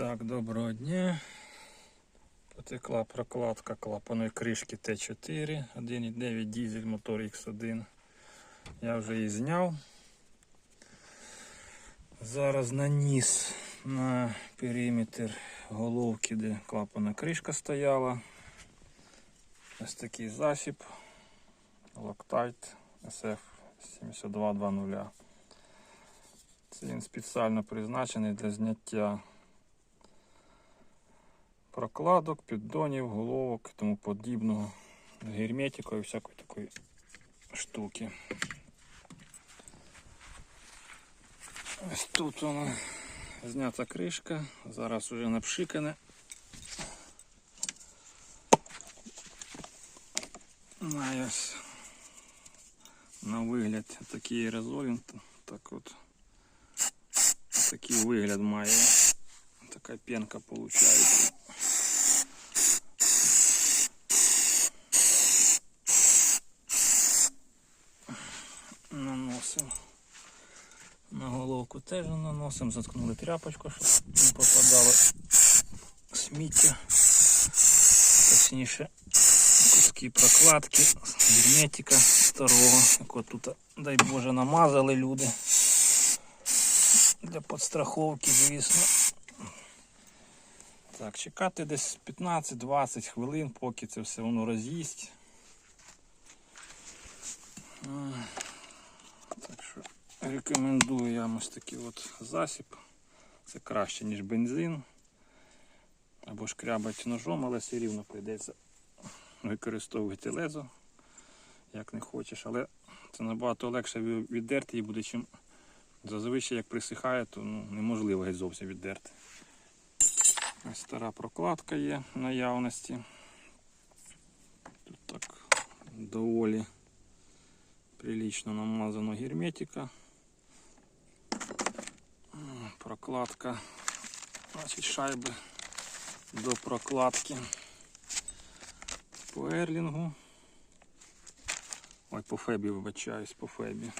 Так, доброго дня. Потекла прокладка клапаної кришки Т4, 1,9 дизель, мотор X1. Я вже її зняв. Зараз наніс на периметр головки, де клапана кришка стояла. Ось такий засіб. Loctite SF 7220. Це він спеціально призначений для зняття прокладок, піддонів, головок і тому подібного. Герметика і всякої такої штуки. Ось тут вона знята кришка, зараз уже напшикане. Має ось на вигляд такий аерозолін. Так от такий вигляд має. Така пенка виходить. Наносимо. На головку теж наносимо, заткнули тряпочку, щоб не попадало сміття. Точніше, куски прокладки, герметика старого, як тут, дай Боже, намазали люди. Для підстраховки, звісно. Так, чекати десь 15-20 хвилин, поки це все воно роз'їсть. Рекомендую я ось такий от засіб. Це краще, ніж бензин. Або шкрябать ножом, але все рівно прийдеться використовувати лезо, як не хочеш. Але це набагато легше віддерти її буде, чим зазвичай як присихає, то ну, неможливо геть зовсім віддерти. Ось стара прокладка є наявності. Тут так доволі прилично намазано герметика. Прокладка. Значить шайби до прокладки по ерлінгу. Ой, по фебі вибачаюсь, по фебі.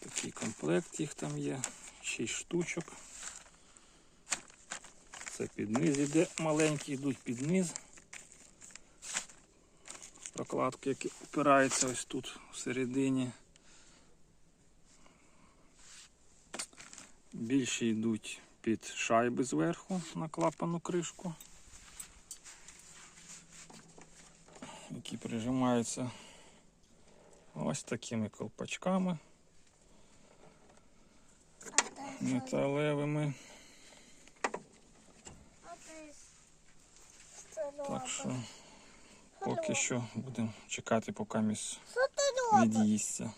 Такий комплект їх там є. 6 штучок. Це під низ іде, маленькі йдуть під низ. Прокладки, які опираються ось тут всередині. Більші йдуть під шайби зверху на клапану кришку, які прижимаються ось такими колпачками металевими. Так що поки що будемо чекати, поки міс від'їсться.